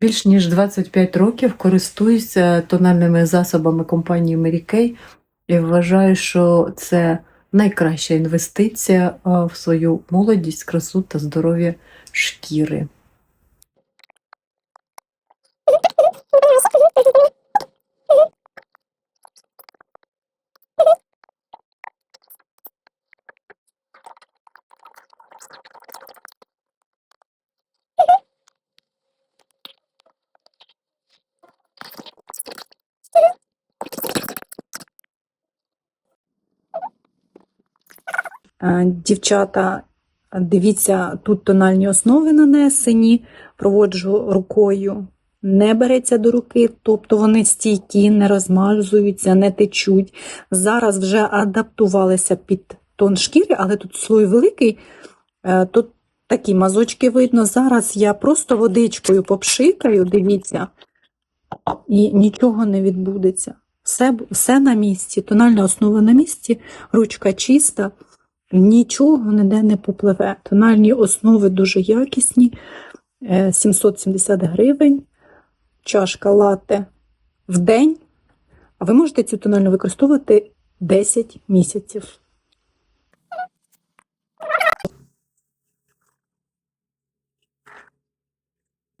Більш ніж 25 років користуюся тональними засобами компанії Mary Kay і вважаю, що це найкраща інвестиція в свою молодість, красу та здоров'я шкіри. Дівчата, дивіться, тут тональні основи нанесені, проводжу рукою, не береться до руки, тобто вони стійкі, не розмазуються, не течуть. Зараз вже адаптувалися під тон шкіри, але тут слой великий, е, тут такі мазочки видно. Зараз я просто водичкою попшикаю, дивіться, і нічого не відбудеться. Все, все на місці, тональна основа на місці, ручка чиста. Нічого ніде не попливе. Тональні основи дуже якісні. Е, 770 гривень, чашка лате в день. А ви можете цю тональну використовувати 10 місяців.